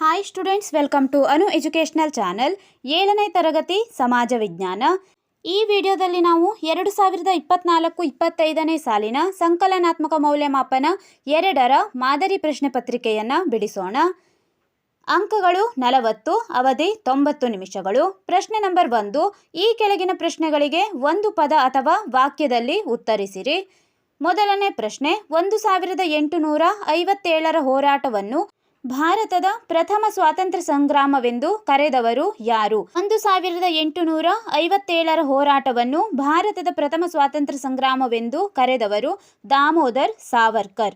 Hi students welcome to Anu educational channel ಏಳನೇ ತರಗತಿ ಸಮಾಜ ವಿಜ್ಞಾನ. ಈ ವಿಡಿಯೋದಲ್ಲಿ ನಾವು ಎರಡು ಸಾವಿರದ ಇಪ್ಪತ್ನಾಲ್ಕು ಇಪ್ಪತ್ತೈದನೇ ಸಾಲಿನ ಸಂಕಲನಾತ್ಮಕ ಮೌಲ್ಯಮಾಪನ ಎರಡರ ಮಾದರಿ ಪ್ರಶ್ನೆ ಪತ್ರಿಕೆಯನ್ನು ಬಿಡಿಸೋಣ. ಅಂಕಗಳು ನಲವತ್ತು, ಅವಧಿ ತೊಂಬತ್ತು ನಿಮಿಷಗಳು. ಪ್ರಶ್ನೆ ನಂಬರ್ ಒಂದು, ಈ ಕೆಳಗಿನ ಪ್ರಶ್ನೆಗಳಿಗೆ ಒಂದು ಪದ ಅಥವಾ ವಾಕ್ಯದಲ್ಲಿ ಉತ್ತರಿಸಿರಿ. ಮೊದಲನೇ ಪ್ರಶ್ನೆ, ಒಂದು ಸಾವಿರದ ಎಂಟುನೂರ ಐವತ್ತೇಳರ ಹೋರಾಟವನ್ನು ಭಾರತದ ಪ್ರಥಮ ಸ್ವಾತಂತ್ರ್ಯ ಸಂಗ್ರಾಮವೆಂದು ಕರೆದವರು ಯಾರು? ಒಂದು ಸಾವಿರದ ಎಂಟುನೂರ ಐವತ್ತೇಳರ ಹೋರಾಟವನ್ನು ಭಾರತದ ಪ್ರಥಮ ಸ್ವಾತಂತ್ರ್ಯ ಸಂಗ್ರಾಮವೆಂದು ಕರೆದವರು ದಾಮೋದರ್ ಸಾವರ್ಕರ್.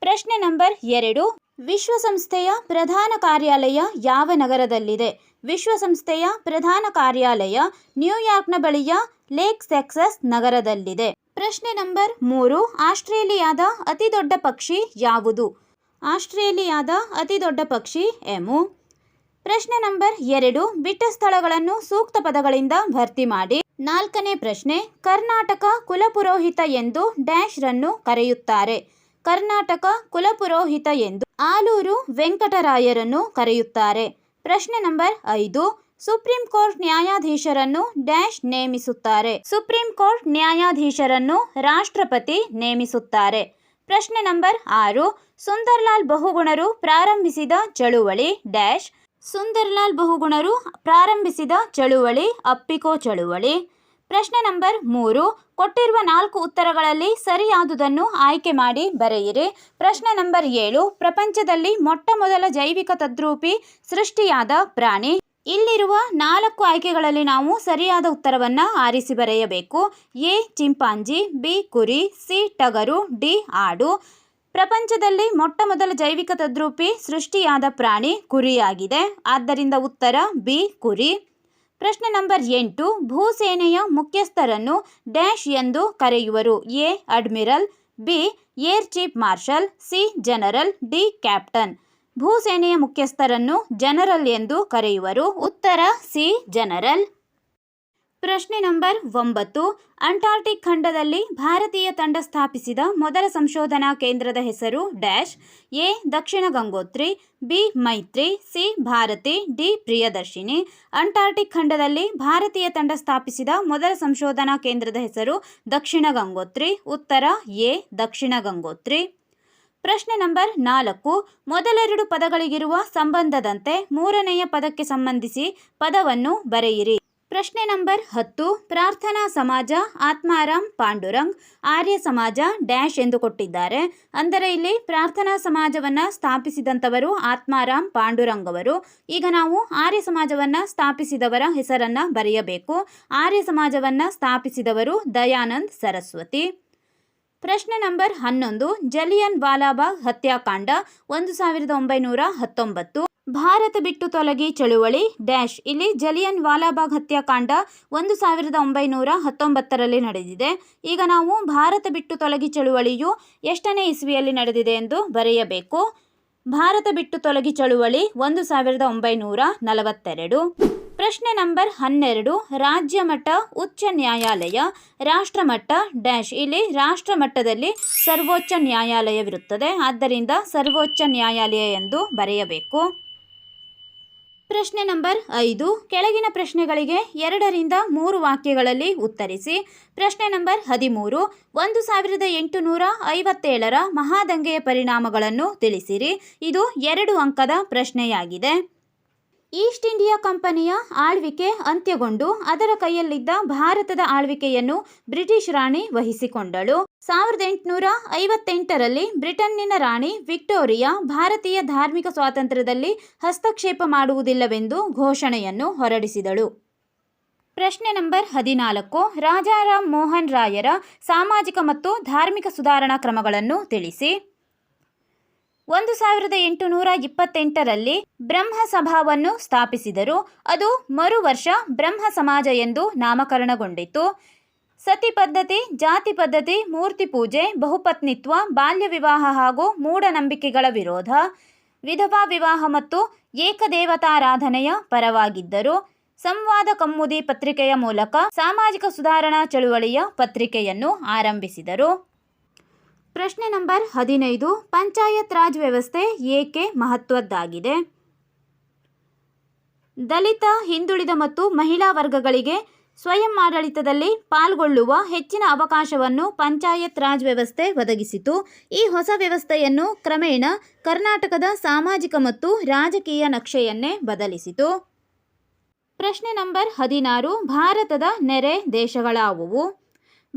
ಪ್ರಶ್ನೆ ನಂಬರ್ ಎರಡು. ವಿಶ್ವಸಂಸ್ಥೆಯ ಪ್ರಧಾನ ಕಾರ್ಯಾಲಯ ಯಾವ ನಗರದಲ್ಲಿದೆ? ವಿಶ್ವಸಂಸ್ಥೆಯ ಪ್ರಧಾನ ಕಾರ್ಯಾಲಯ ನ್ಯೂಯಾರ್ಕ್ನ ಬಳಿಯ ಲೇಕ್ ಸೆಕ್ಸಸ್ ನಗರದಲ್ಲಿದೆ. ಪ್ರಶ್ನೆ ನಂಬರ್ ಮೂರು. ಆಸ್ಟ್ರೇಲಿಯಾದ ಅತಿದೊಡ್ಡ ಪಕ್ಷಿ ಯಾವುದು? ಆಸ್ಟ್ರೇಲಿಯಾದ ಅತಿದೊಡ್ಡ ಪಕ್ಷಿ ಎಮು. ಪ್ರಶ್ನೆ ನಂಬರ್ ಎರಡು, ಬಿಟ್ಟ ಸ್ಥಳಗಳನ್ನು ಸೂಕ್ತ ಪದಗಳಿಂದ ಭರ್ತಿ ಮಾಡಿ. ನಾಲ್ಕನೇ ಪ್ರಶ್ನೆ, ಕರ್ನಾಟಕ ಕುಲಪುರೋಹಿತ ಎಂದು ಡ್ಯಾಶ್ ರನ್ನು ಕರೆಯುತ್ತಾರೆ. ಕರ್ನಾಟಕ ಕುಲಪುರೋಹಿತ ಎಂದು ಆಲೂರು ವೆಂಕಟರಾಯರನ್ನು ಕರೆಯುತ್ತಾರೆ. ಪ್ರಶ್ನೆ ನಂಬರ್ ಐದು, ಸುಪ್ರೀಂ ಕೋರ್ಟ್ ನ್ಯಾಯಾಧೀಶರನ್ನು ಡ್ಯಾಶ್ ನೇಮಿಸುತ್ತಾರೆ. ಸುಪ್ರೀಂ ಕೋರ್ಟ್ ನ್ಯಾಯಾಧೀಶರನ್ನು ರಾಷ್ಟ್ರಪತಿ ನೇಮಿಸುತ್ತಾರೆ. ಪ್ರಶ್ನೆ ನಂಬರ್ ಆರು. ಸುಂದರ್ಲಾಲ್ ಬಹುಗುಣರು ಪ್ರಾರಂಭಿಸಿದ ಚಳುವಳಿ ಡ್ಯಾಶ್. ಸುಂದರ್ಲಾಲ್ ಬಹುಗುಣರು ಪ್ರಾರಂಭಿಸಿದ ಚಳುವಳಿ ಅಪ್ಪಿಕೋ ಚಳುವಳಿ. ಪ್ರಶ್ನೆ ನಂಬರ್ ಮೂರು. ಕೊಟ್ಟಿರುವ ನಾಲ್ಕು ಉತ್ತರಗಳಲ್ಲಿ ಸರಿಯಾದುದನ್ನು ಆಯ್ಕೆ ಮಾಡಿ ಬರೆಯಿರಿ. ಪ್ರಶ್ನೆ ನಂಬರ್ ಏಳು. ಪ್ರಪಂಚದಲ್ಲಿ ಮೊಟ್ಟ ಮೊದಲ ಜೈವಿಕ ತದ್ರೂಪಿ ಸೃಷ್ಟಿಯಾದ ಪ್ರಾಣಿ. ಇಲ್ಲಿರುವ ನಾಲ್ಕು ಆಯ್ಕೆಗಳಲ್ಲಿ ನಾವು ಸರಿಯಾದ ಉತ್ತರವನ್ನು ಆರಿಸಿ ಬರೆಯಬೇಕು. ಎ, ಚಿಂಪಾಂಜಿ, ಬಿ, ಕುರಿ, ಸಿ, ಟಗರು, ಡಿ, ಆಡು. ಪ್ರಪಂಚದಲ್ಲಿ ಮೊಟ್ಟ ಮೊದಲ ಜೈವಿಕ ತದ್ರೂಪಿ ಸೃಷ್ಟಿಯಾದ ಪ್ರಾಣಿ ಕುರಿಯಾಗಿದೆ. ಆದ್ದರಿಂದ ಉತ್ತರ ಬಿ, ಕುರಿ. ಪ್ರಶ್ನೆ ನಂಬರ್ ಎಂಟು, ಭೂಸೇನೆಯ ಮುಖ್ಯಸ್ಥರನ್ನು ಡ್ಯಾಶ್ ಎಂದು ಕರೆಯುವರು. A, admiral. B, air chief marshal. C, general. D, captain. ಭೂಸೇನೆಯ ಮುಖ್ಯಸ್ಥರನ್ನು ಜನರಲ್ ಎಂದು ಕರೆಯುವರು. ಉತ್ತರ, ಸಿ. ಜನರಲ್. ಪ್ರಶ್ನೆ ನಂಬರ್ ಒಂಬತ್ತು. ಅಂಟಾರ್ಟಿಕ್ ಖಂಡದಲ್ಲಿ ಭಾರತೀಯ ತಂಡ ಸ್ಥಾಪಿಸಿದ ಮೊದಲ ಸಂಶೋಧನಾ ಕೇಂದ್ರದ ಹೆಸರು dash. A. Dakshin Gangotri. B. Maitri. C. Bharati. D. Priyadarshini. Antarctic ಖಂಡದಲ್ಲಿ ಭಾರತೀಯ ತಂಡ ಸ್ಥಾಪಿಸಿದ ಮೊದಲ ಸಂಶೋಧನಾ ಕೇಂದ್ರದ ಹೆಸರು ದಕ್ಷಿಣ ಗಂಗೋತ್ರಿ. ಉತ್ತರ, ಎ. ದಕ್ಷಿಣ ಗಂಗೋತ್ರಿ. ಪ್ರಶ್ನೆ ನಂಬರ್ ನಾಲ್ಕು. ಮೊದಲೆರಡು ಪದಗಳಿಗಿರುವ ಸಂಬಂಧದಂತೆ ಮೂರನೆಯ ಪದಕ್ಕೆ ಸಂಬಂಧಿಸಿ ಪದವನ್ನು ಬರೆಯಿರಿ. ಪ್ರಶ್ನೆ ನಂಬರ್ ಹತ್ತು. ಪ್ರಾರ್ಥನಾ ಸಮಾಜ ಆತ್ಮಾರಾಮ್ ಪಾಂಡುರಂಗ್, ಆರ್ಯ ಸಮಾಜ, ಡ್ಯಾಶ್ ಎಂದು ಕೊಟ್ಟಿದ್ದಾರೆ. ಅಂದರೆ ಇಲ್ಲಿ ಪ್ರಾರ್ಥನಾ ಸಮಾಜವನ್ನು ಸ್ಥಾಪಿಸಿದಂಥವರು ಆತ್ಮಾರಾಮ್ ಪಾಂಡುರಂಗ್ ಅವರು. ಈಗ ನಾವು ಆರ್ಯ ಸಮಾಜವನ್ನು ಸ್ಥಾಪಿಸಿದವರ ಹೆಸರನ್ನು ಬರೆಯಬೇಕು. ಆರ್ಯ ಸಮಾಜವನ್ನು ಸ್ಥಾಪಿಸಿದವರು ದಯಾನಂದ್ ಸರಸ್ವತಿ. ಪ್ರಶ್ನೆ ನಂಬರ್ ಹನ್ನೊಂದು, ಜಲಿಯನ್ ವಾಲಾಬಾಗ್ ಹತ್ಯಾಕಾಂಡ, ಒಂದು ಸಾವಿರದ ಒಂಬೈನೂರ ಹತ್ತೊಂಬತ್ತು. ಭಾರತ ಬಿಟ್ಟು ತೊಲಗಿ ಚಳುವಳಿ, ಡ್ಯಾಶ್, ಇಲ್ಲಿ ಜಲಿಯನ್ ವಾಲಾಬಾಗ್ ಹತ್ಯಾಕಾಂಡ, ಒಂದು ಸಾವಿರದ ಒಂಬೈನೂರ ಹತ್ತೊಂಬತ್ತರಲ್ಲಿ ನಡೆದಿದೆ. ಈಗ ನಾವು ಭಾರತ ಬಿಟ್ಟು ತೊಲಗಿ ಚಳುವಳಿಯು ಎಷ್ಟನೇ ಇಸ್ವಿಯಲ್ಲಿ ನಡೆದಿದೆ ಎಂದು ಬರೆಯಬೇಕು. ಭಾರತ ಬಿಟ್ಟು ತೊಲಗಿ ಚಳುವಳಿ, ಒಂದು ಸಾವಿರದ ಒಂಬೈನೂರ ನಲವತ್ತೆರಡು. ಪ್ರಶ್ನೆ ನಂಬರ್ ಹನ್ನೆರಡು, ರಾಜ್ಯ ಮಟ್ಟ ಉಚ್ಚ ನ್ಯಾಯಾಲಯ ರಾಷ್ಟ್ರಮಟ್ಟ ಡ್ಯಾಶ್. ಇಲ್ಲಿ ರಾಷ್ಟ್ರಮಟ್ಟದಲ್ಲಿ ಸರ್ವೋಚ್ಚ ನ್ಯಾಯಾಲಯವಿರುತ್ತದೆ. ಆದ್ದರಿಂದ ಸರ್ವೋಚ್ಚ ನ್ಯಾಯಾಲಯ ಎಂದು ಬರೆಯಬೇಕು. ಪ್ರಶ್ನೆ ನಂಬರ್ ಐದು, ಕೆಳಗಿನ ಪ್ರಶ್ನೆಗಳಿಗೆ ಎರಡರಿಂದ ಮೂರು ವಾಕ್ಯಗಳಲ್ಲಿ ಉತ್ತರಿಸಿ. ಪ್ರಶ್ನೆ ನಂಬರ್ ಹದಿಮೂರು, ಒಂದು ಸಾವಿರದ ಎಂಟುನೂರ ಐವತ್ತೇಳರ ಮಹಾದಂಗೆಯ ಪರಿಣಾಮಗಳನ್ನು ತಿಳಿಸಿರಿ. ಇದು ಎರಡು ಅಂಕದ ಪ್ರಶ್ನೆಯಾಗಿದೆ. ಈಸ್ಟ್ ಇಂಡಿಯಾ ಕಂಪನಿಯ ಆಳ್ವಿಕೆ ಅಂತ್ಯಗೊಂಡು ಅದರ ಕೈಯಲ್ಲಿದ್ದ ಭಾರತದ ಆಳ್ವಿಕೆಯನ್ನು ಬ್ರಿಟಿಷ್ ರಾಣಿ ವಹಿಸಿಕೊಂಡಳು. ಸಾವಿರದ ಎಂಟುನೂರ ಐವತ್ತೆಂಟರಲ್ಲಿ ಬ್ರಿಟನ್ನಿನ ರಾಣಿ ವಿಕ್ಟೋರಿಯಾ ಭಾರತೀಯ ಧಾರ್ಮಿಕ ಸ್ವಾತಂತ್ರ್ಯದಲ್ಲಿ ಹಸ್ತಕ್ಷೇಪ ಮಾಡುವುದಿಲ್ಲವೆಂದು ಘೋಷಣೆಯನ್ನು ಹೊರಡಿಸಿದಳು. ಪ್ರಶ್ನೆ ನಂಬರ್ ಹದಿನಾಲ್ಕು, ರಾಜಾರಾಮ್ ಮೋಹನ್ ರಾಯರ ಸಾಮಾಜಿಕ ಮತ್ತು ಧಾರ್ಮಿಕ ಸುಧಾರಣಾ ಕ್ರಮಗಳನ್ನು ತಿಳಿಸಿ. ಒಂದು ಸಾವಿರದ ಎಂಟುನೂರ ಇಪ್ಪತ್ತೆಂಟರಲ್ಲಿ ಬ್ರಹ್ಮ ಸಭಾವನ್ನು ಸ್ಥಾಪಿಸಿದರು. ಅದು ಮರು ವರ್ಷ ಬ್ರಹ್ಮ ಸಮಾಜ ಎಂದು ನಾಮಕರಣಗೊಂಡಿತು ಸತಿ ಪದ್ಧತಿ, ಜಾತಿ ಪದ್ಧತಿ, ಮೂರ್ತಿ ಪೂಜೆ, ಬಹುಪತ್ನಿತ್ವ, ಬಾಲ್ಯ ವಿವಾಹ ಹಾಗೂ ಮೂಢನಂಬಿಕೆಗಳ ವಿರೋಧ, ವಿಧವಾ ವಿವಾಹ ಮತ್ತು ಏಕದೇವತಾರಾಧನೆಯ ಪರವಾಗಿದ್ದರು. ಸಂವಾದ ಕಮ್ಮುದಿ ಪತ್ರಿಕೆಯ ಮೂಲಕ ಸಾಮಾಜಿಕ ಸುಧಾರಣಾ ಚಳುವಳಿಯ ಪತ್ರಿಕೆಯನ್ನು ಆರಂಭಿಸಿದರು. ಪ್ರಶ್ನೆ ನಂಬರ್ ಹದಿನೈದು, ಪಂಚಾಯತ್ ರಾಜ್ ವ್ಯವಸ್ಥೆ ಏಕೆ ಮಹತ್ವದ್ದಾಗಿದೆ? ದಲಿತ, ಹಿಂದುಳಿದ ಮತ್ತು ಮಹಿಳಾ ವರ್ಗಗಳಿಗೆ ಸ್ವಯಂ ಆಡಳಿತದಲ್ಲಿ ಪಾಲ್ಗೊಳ್ಳುವ ಹೆಚ್ಚಿನ ಅವಕಾಶವನ್ನು ಪಂಚಾಯತ್ ರಾಜ್ ವ್ಯವಸ್ಥೆ ಒದಗಿಸಿತು. ಈ ಹೊಸ ವ್ಯವಸ್ಥೆಯನ್ನು ಕ್ರಮೇಣ ಕರ್ನಾಟಕದ ಸಾಮಾಜಿಕ ಮತ್ತು ರಾಜಕೀಯ ನಕ್ಷೆಯನ್ನೇ ಬದಲಿಸಿತು. ಪ್ರಶ್ನೆ ನಂಬರ್ ಹದಿನಾರು, ಭಾರತದ ನೆರೆ ದೇಶಗಳಾವುವು?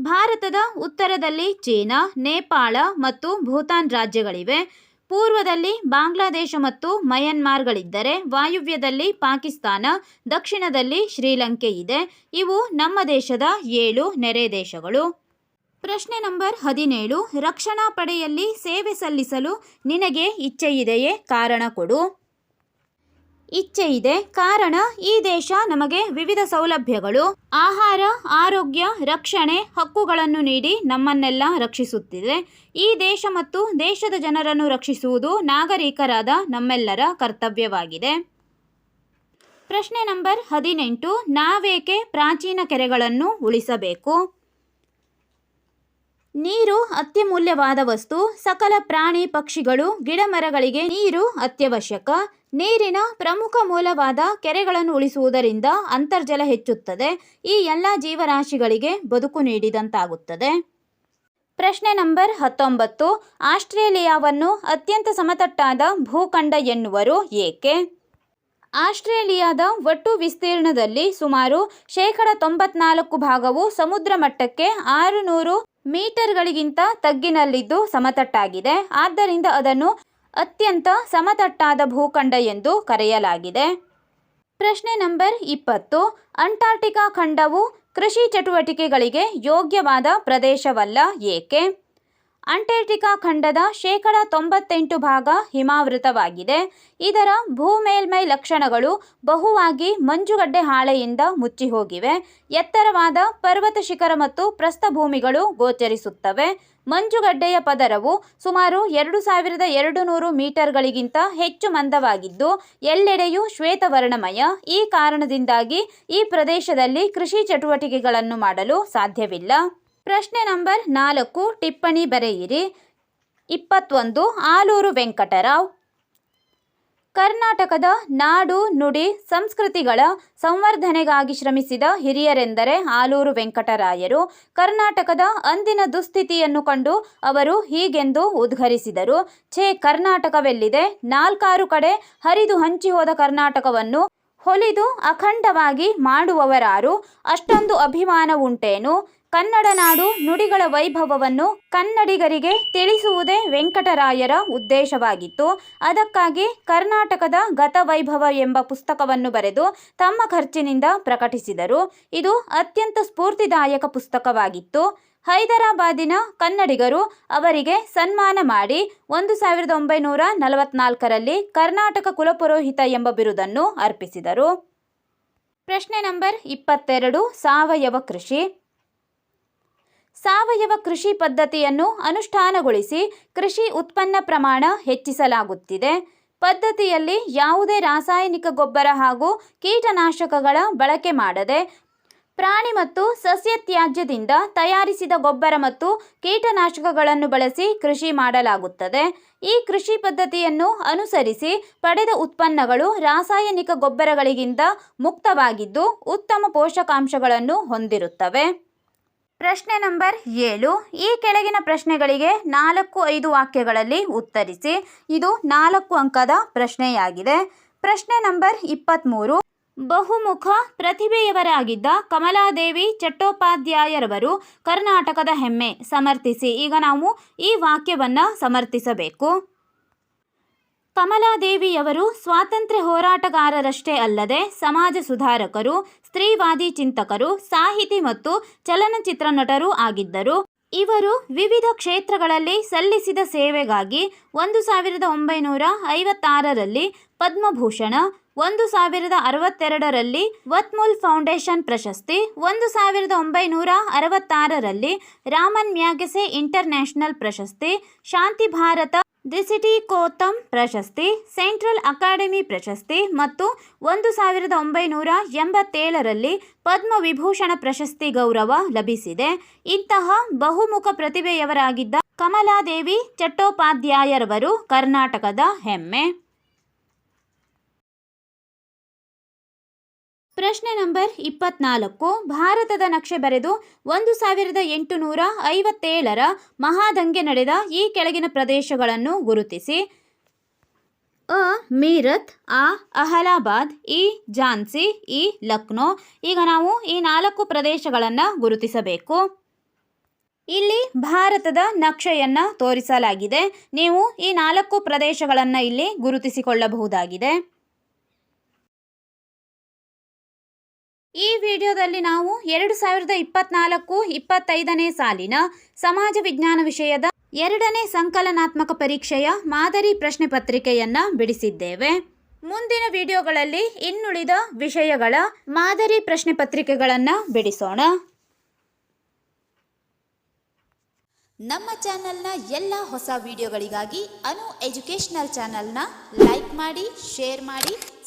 ಭಾರತದ ಉತ್ತರದಲ್ಲಿ ಚೀನಾ, ನೇಪಾಳ ಮತ್ತು ಭೂತಾನ್ ರಾಜ್ಯಗಳಿವೆ. ಪೂರ್ವದಲ್ಲಿ ಬಾಂಗ್ಲಾದೇಶ ಮತ್ತು ಮಯನ್ಮಾರ್ಗಳಿದ್ದರೆ ವಾಯುವ್ಯದಲ್ಲಿ ಪಾಕಿಸ್ತಾನ, ದಕ್ಷಿಣದಲ್ಲಿ ಶ್ರೀಲಂಕೆ ಇದೆ. ಇವು ನಮ್ಮ ದೇಶದ ಏಳು ನೆರೆ ದೇಶಗಳು. ಪ್ರಶ್ನೆ ನಂಬರ್ ಹದಿನೇಳು, ರಕ್ಷಣಾ ಪಡೆಯಲ್ಲಿ ಸೇವೆ ಸಲ್ಲಿಸಲು ನಿನಗೆ ಇಚ್ಛೆಯಿದೆಯೇ? ಕಾರಣ ಕೊಡು. ಇಚ್ಛೆ ಇದೆ. ಕಾರಣ, ಈ ದೇಶ ನಮಗೆ ವಿವಿಧ ಸೌಲಭ್ಯಗಳು, ಆಹಾರ, ಆರೋಗ್ಯ, ರಕ್ಷಣೆ ಹಕ್ಕುಗಳನ್ನು ನೀಡಿ ನಮ್ಮನ್ನೆಲ್ಲ ರಕ್ಷಿಸುತ್ತಿದೆ. ಈ ದೇಶ ಮತ್ತು ದೇಶದ ಜನರನ್ನು ರಕ್ಷಿಸುವುದು ನಾಗರಿಕರಾದ ನಮ್ಮೆಲ್ಲರ ಕರ್ತವ್ಯವಾಗಿದೆ. ಪ್ರಶ್ನೆ ನಂಬರ್ ಹದಿನೆಂಟು, ನಾವೇಕೆ ಪ್ರಾಚೀನ ಕೆರೆಗಳನ್ನು ಉಳಿಸಬೇಕು? ನೀರು ಅತ್ಯಮೂಲ್ಯವಾದ ವಸ್ತು. ಸಕಲ ಪ್ರಾಣಿ ಪಕ್ಷಿಗಳು, ಗಿಡಮರಗಳಿಗೆ ನೀರು ಅತ್ಯವಶ್ಯಕ. ನೀರಿನ ಪ್ರಮುಖ ಮೂಲವಾದ ಕೆರೆಗಳನ್ನು ಉಳಿಸುವುದರಿಂದ ಅಂತರ್ಜಲ ಹೆಚ್ಚುತ್ತದೆ. ಈ ಎಲ್ಲ ಜೀವರಾಶಿಗಳಿಗೆ ಬದುಕು ನೀಡಿದಂತಾಗುತ್ತದೆ. ಪ್ರಶ್ನೆ ನಂಬರ್ ಹತ್ತೊಂಬತ್ತು. ಆಸ್ಟ್ರೇಲಿಯಾವನ್ನು ಅತ್ಯಂತ ಸಮತಟ್ಟಾದ ಭೂಖಂಡ ಎನ್ನುವರು ಏಕೆ? ಆಸ್ಟ್ರೇಲಿಯಾದ ಒಟ್ಟು ವಿಸ್ತೀರ್ಣದಲ್ಲಿ ಸುಮಾರು ಶೇಕಡ ತೊಂಬತ್ನಾಲ್ಕು ಭಾಗವು ಸಮುದ್ರ ಮಟ್ಟಕ್ಕೆ ಆರುನೂರು ಮೀಟರ್ಗಳಿಗಿಂತ ತಗ್ಗಿನಲ್ಲಿದ್ದು ಸಮತಟ್ಟಾಗಿದೆ. ಆದ್ದರಿಂದ ಅದನ್ನು ಅತ್ಯಂತ ಸಮತಟ್ಟಾದ ಭೂಖಂಡ ಎಂದು ಕರೆಯಲಾಗಿದೆ. ಪ್ರಶ್ನೆ ನಂಬರ್ ಇಪ್ಪತ್ತು. ಅಂಟಾರ್ಟಿಕಾ ಖಂಡವು ಕೃಷಿ ಚಟುವಟಿಕೆಗಳಿಗೆ ಯೋಗ್ಯವಾದ ಪ್ರದೇಶವಲ್ಲ, ಏಕೆ? ಅಂಟಾರ್ಟಿಕಾ ಖಂಡದ ಶೇಕಡ ತೊಂಬತ್ತೆಂಟು ಭಾಗ ಹಿಮಾವೃತವಾಗಿದೆ. ಇದರ ಭೂಮೇಲ್ಮೈ ಲಕ್ಷಣಗಳು ಬಹುವಾಗಿ ಮಂಜುಗಡ್ಡೆ ಹಾಳೆಯಿಂದ ಮುಚ್ಚಿಹೋಗಿವೆ. ಎತ್ತರವಾದ ಪರ್ವತ ಶಿಖರ ಮತ್ತು ಪ್ರಸ್ಥಭೂಮಿಗಳು ಗೋಚರಿಸುತ್ತವೆ. ಮಂಜುಗಡ್ಡೆಯ ಪದರವು ಸುಮಾರು ಎರಡು ಸಾವಿರದ ಎರಡು ನೂರು ಮೀಟರ್ಗಳಿಗಿಂತ ಹೆಚ್ಚು ಮಂದವಾಗಿದ್ದು, ಎಲ್ಲೆಡೆಯೂ ಶ್ವೇತವರ್ಣಮಯ. ಈ ಕಾರಣದಿಂದಾಗಿ ಈ ಪ್ರದೇಶದಲ್ಲಿ ಕೃಷಿ ಚಟುವಟಿಕೆಗಳನ್ನು ಮಾಡಲು ಸಾಧ್ಯವಿಲ್ಲ. ಪ್ರಶ್ನೆ ನಂಬರ್ ನಾಲ್ಕು, ಟಿಪ್ಪಣಿ ಬರೆಯಿರಿ. ಇಪ್ಪತ್ತೊಂದು, ಆಲೂರು ವೆಂಕಟರಾವ್. ಕರ್ನಾಟಕದ ನಾಡು ನುಡಿ ಸಂಸ್ಕೃತಿಗಳ ಸಂವರ್ಧನೆಗಾಗಿ ಶ್ರಮಿಸಿದ ಹಿರಿಯರೆಂದರೆ ಆಲೂರು ವೆಂಕಟರಾಯರು. ಕರ್ನಾಟಕದ ಅಂದಿನ ದುಸ್ಥಿತಿಯನ್ನು ಕಂಡು ಅವರು ಹೀಗೆಂದು ಉದ್ಘರಿಸಿದರು. ಛೇ, ಕರ್ನಾಟಕವೆಲ್ಲಿದೆ? ನಾಲ್ಕಾರು ಕಡೆ ಹರಿದು ಹಂಚಿಹೋದ ಕರ್ನಾಟಕವನ್ನು ಹೊಲಿದು ಅಖಂಡವಾಗಿ ಮಾಡುವವರಾರು. ಅಷ್ಟೊಂದು ಅಭಿಮಾನ ಉಂಟೇನು? ಕನ್ನಡ ನಾಡು ನುಡಿಗಳ ವೈಭವವನ್ನು ಕನ್ನಡಿಗರಿಗೆ ತಿಳಿಸುವುದೇ ವೆಂಕಟರಾಯರ ಉದ್ದೇಶವಾಗಿತ್ತು. ಅದಕ್ಕಾಗಿ ಕರ್ನಾಟಕದ ಗತವೈಭವ ಎಂಬ ಪುಸ್ತಕವನ್ನು ಬರೆದು ತಮ್ಮ ಖರ್ಚಿನಿಂದ ಪ್ರಕಟಿಸಿದರು. ಇದು ಅತ್ಯಂತ ಸ್ಫೂರ್ತಿದಾಯಕ ಪುಸ್ತಕವಾಗಿತ್ತು. ಹೈದರಾಬಾದಿನ ಕನ್ನಡಿಗರು ಅವರಿಗೆ ಸನ್ಮಾನ ಮಾಡಿ ಒಂದು ಸಾವಿರದ ಒಂಬೈನೂರ ನಲವತ್ನಾಲ್ಕರಲ್ಲಿ ಕರ್ನಾಟಕ ಕುಲಪುರೋಹಿತ ಎಂಬ ಬಿರುದನ್ನು ಅರ್ಪಿಸಿದರು. ಪ್ರಶ್ನೆ ನಂಬರ್ ಇಪ್ಪತ್ತೆರಡು, ಸಾವಯವ ಕೃಷಿ. ಸಾವಯವ ಕೃಷಿ ಪದ್ಧತಿಯನ್ನು ಅನುಷ್ಠಾನಗೊಳಿಸಿ ಕೃಷಿ ಉತ್ಪನ್ನ ಪ್ರಮಾಣ ಹೆಚ್ಚಿಸಲಾಗುತ್ತಿದೆ. ಪದ್ಧತಿಯಲ್ಲಿ ಯಾವುದೇ ರಾಸಾಯನಿಕ ಗೊಬ್ಬರ ಹಾಗೂ ಕೀಟನಾಶಕಗಳ ಬಳಕೆ ಮಾಡದೆ ಪ್ರಾಣಿ ಮತ್ತು ಸಸ್ಯ ತ್ಯಾಜ್ಯದಿಂದ ತಯಾರಿಸಿದ ಗೊಬ್ಬರ ಮತ್ತು ಕೀಟನಾಶಕಗಳನ್ನು ಬಳಸಿ ಕೃಷಿ ಮಾಡಲಾಗುತ್ತದೆ. ಈ ಕೃಷಿ ಪದ್ಧತಿಯನ್ನು ಅನುಸರಿಸಿ ಪಡೆದ ಉತ್ಪನ್ನಗಳು ರಾಸಾಯನಿಕ ಗೊಬ್ಬರಗಳಿಗಿಂತ ಮುಕ್ತವಾಗಿದ್ದು ಉತ್ತಮ ಪೋಷಕಾಂಶಗಳನ್ನು ಹೊಂದಿರುತ್ತವೆ. ಪ್ರಶ್ನೆ ನಂಬರ್ ಏಳು. ಈ ಕೆಳಗಿನ ಪ್ರಶ್ನೆಗಳಿಗೆ ನಾಲ್ಕು ಐದು ವಾಕ್ಯಗಳಲ್ಲಿ ಉತ್ತರಿಸಿ, ಇದು ನಾಲ್ಕು ಅಂಕದ ಪ್ರಶ್ನೆಯಾಗಿದೆ. ಪ್ರಶ್ನೆ ನಂಬರ್ ಇಪ್ಪತ್ತ್ಮೂರು ಬಹುಮುಖ ಪ್ರತಿಭೆಯವರಾಗಿದ್ದ ಕಮಲಾದೇವಿ ಚಟ್ಟೋಪಾಧ್ಯಾಯರವರು ಕರ್ನಾಟಕದ ಹೆಮ್ಮೆ ಸಮರ್ಥಿಸಿ, ಈಗ ನಾವು ಈ ವಾಕ್ಯವನ್ನು ಸಮರ್ಥಿಸಬೇಕು. ಕಮಲಾದೇವಿಯವರು ಸ್ವಾತಂತ್ರ್ಯ ಹೋರಾಟಗಾರರಷ್ಟೇ ಅಲ್ಲದೆ ಸಮಾಜ ಸುಧಾರಕರು, ಸ್ತ್ರೀವಾದಿ ಚಿಂತಕರು, ಸಾಹಿತಿ ಮತ್ತು ಚಲನಚಿತ್ರ ನಟರೂ ಆಗಿದ್ದರು. ಇವರು ವಿವಿಧ ಕ್ಷೇತ್ರಗಳಲ್ಲಿ ಸಲ್ಲಿಸಿದ ಸೇವೆಗಾಗಿ ಒಂದು ಸಾವಿರದ ಒಂಬೈನೂರ ಐವತ್ತಾರರಲ್ಲಿ ಪದ್ಮಭೂಷಣ, ಒಂದು ಸಾವಿರದ ಅರವತ್ತೆರಡರಲ್ಲಿ ವತ್ಮುಲ್ ಫೌಂಡೇಶನ್ ಪ್ರಶಸ್ತಿ, ಒಂದು ಸಾವಿರದ ಒಂಬೈನೂರ ಅರವತ್ತಾರರಲ್ಲಿ ರಾಮನ್ ಮ್ಯಾಗಸೆ ಇಂಟರ್ನ್ಯಾಷನಲ್ ಪ್ರಶಸ್ತಿ, ಶಾಂತಿ ಭಾರತ ದಿಸಿಟಿ ಕೋತಮ್ ಪ್ರಶಸ್ತಿ, ಸೆಂಟ್ರಲ್ ಅಕಾಡೆಮಿ ಪ್ರಶಸ್ತಿ ಮತ್ತು ಒಂದು ಸಾವಿರದ ಒಂಬೈನೂರ ಎಂಬತ್ತೇಳರಲ್ಲಿ ಪದ್ಮವಿಭೂಷಣ ಪ್ರಶಸ್ತಿ ಗೌರವ ಲಭಿಸಿದೆ. ಇಂತಹ ಬಹುಮುಖ ಪ್ರತಿಭೆಯವರಾಗಿದ್ದ ಕಮಲಾದೇವಿ ಚಟ್ಟೋಪಾಧ್ಯಾಯರವರು ಕರ್ನಾಟಕದ ಹೆಮ್ಮೆ. ಪ್ರಶ್ನೆ ನಂಬರ್ ಇಪ್ಪತ್ನಾಲ್ಕು. ಭಾರತದ ನಕ್ಷೆ ಬರೆದು ಒಂದು ಸಾವಿರದ ಎಂಟುನೂರ ಐವತ್ತೇಳರ ಮಹಾದಂಗೆ ನಡೆದ ಈ ಕೆಳಗಿನ ಪ್ರದೇಶಗಳನ್ನು ಗುರುತಿಸಿ. ಅ, ಮೀರತ್, ಆ, ಅಹಲಾಬಾದ್ ಇ ಝಾನ್ಸಿ ಇ ಲಕ್ನೋ. ಈಗ ನಾವು ಈ ನಾಲ್ಕು ಪ್ರದೇಶಗಳನ್ನು ಗುರುತಿಸಬೇಕು. ಇಲ್ಲಿ ಭಾರತದ ನಕ್ಷೆಯನ್ನು ತೋರಿಸಲಾಗಿದೆ. ನೀವು ಈ ನಾಲ್ಕು ಪ್ರದೇಶಗಳನ್ನು ಇಲ್ಲಿ ಗುರುತಿಸಿಕೊಳ್ಳಬಹುದಾಗಿದೆ. ಈ ವಿಡಿಯೋದಲ್ಲಿ ನಾವು ಎರಡು ಸಾವಿರದ ಇಪ್ಪತ್ನಾಲ್ಕು ಇಪ್ಪತ್ತೈದನೇ ಸಾಲಿನ ಸಮಾಜ ವಿಜ್ಞಾನ ವಿಷಯದ ಎರಡನೇ ಸಂಕಲನಾತ್ಮಕ ಪರೀಕ್ಷೆಯ ಮಾದರಿ ಪ್ರಶ್ನೆ ಪತ್ರಿಕೆಯನ್ನ ಬಿಡಿಸಿದ್ದೇವೆ. ಮುಂದಿನ ವಿಡಿಯೋಗಳಲ್ಲಿ ಇನ್ನುಳಿದ ವಿಷಯಗಳ ಮಾದರಿ ಪ್ರಶ್ನೆ ಪತ್ರಿಕೆಗಳನ್ನು ಬಿಡಿಸೋಣ. ನಮ್ಮ ಚಾನೆಲ್ನ ಎಲ್ಲ ಹೊಸ ವಿಡಿಯೋಗಳಿಗಾಗಿ ಅನು ಎಜುಕೇಷನಲ್ ಚಾನೆಲ್ನ ಲೈಕ್ ಮಾಡಿ, ಶೇರ್ ಮಾಡಿ